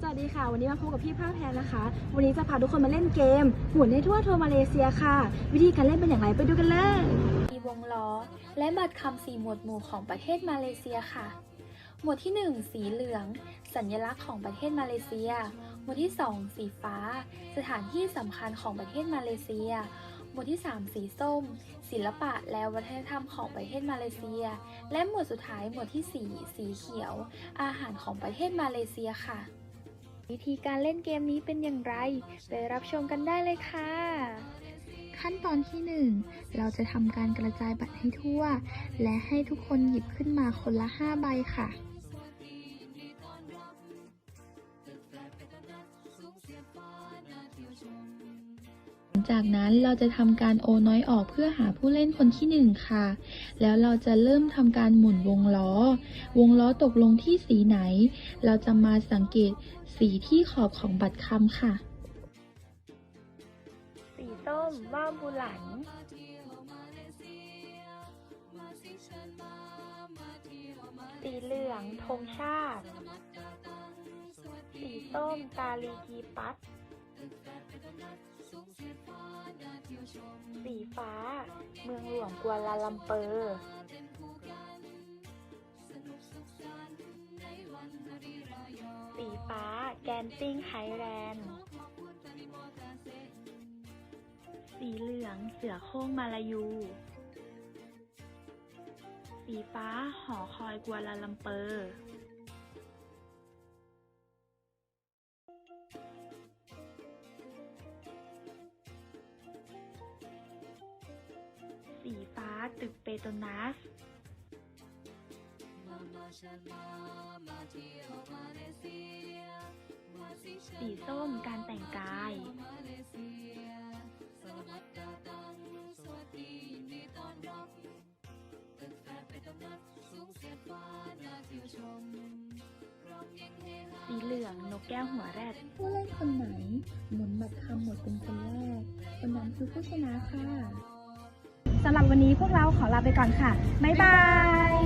สวัสดีค่ะ วันนี้มาพบกับพี่ภาคแพนนะคะ วันนี้จะพาทุกคนมาเล่นเกม หมุนให้ทั่วทัวร์มาเลเซียค่ะ วิธีการเล่นเป็นอย่างไรไปดูกันเลยมีวงล้อ และบัตรคำสี่หมวดหมู่ของประเทศมาเลเซียค่ะ หมวดที่ 1 สีเหลือง สัญลักษณ์ของประเทศมาเลเซีย หมวดที่ 2 สีฟ้า สถานที่สำคัญของประเทศมาเลเซีย หมวดที่ 3 สีส้ม ศิลปะและวัฒนธรรมของประเทศมาเลเซีย และหมวดสุดท้ายหมวดที่ 4 สีเขียว อาหารของประเทศมาเลเซียค่ะ วิธีการเล่นเกมนี้เป็นอย่างไร ไปรับชมกันได้เลยค่ะ ขั้นตอนที่ 1 เราจะทำการกระจายบัตรให้ทั่ว และให้ทุกคนหยิบขึ้นมาคนละ 5 ใบค่ะ จากนั้นเราจะทำการโอน้อยออกเพื่อหาผู้เล่นคนที่ 1 ค่ะ แล้วเราจะเริ่มทำการหมุนวงล้อ วงล้อตกลงที่สีไหน เราจะมาสังเกตสีที่ขอบของบัตรคำค่ะ สีส้มว่าวบุหลัน สีเหลืองธงชาติ สีส้มตาลีกีปัส ฟ้า เมืองหลวงกัวลาลัมเปอร์สีฟ้า แกนติ้งไฮแลนด์ สีเหลืองเสือโคร่งมาลายู สีฟ้า หอคอยกัวลาลัมเปอร์ ตึกเปโตนัสสีส้มการแต่งกาย สีเหลืองนกแก้วหัวแรด ผู้เล่นคนไหนหมุนบัตรคำหมดเป็นคนแรกคนนั้นคือผู้ชนะค่ะ สำหรับวันนี้พวกเราขอลาไปก่อนค่ะ บ๊ายบาย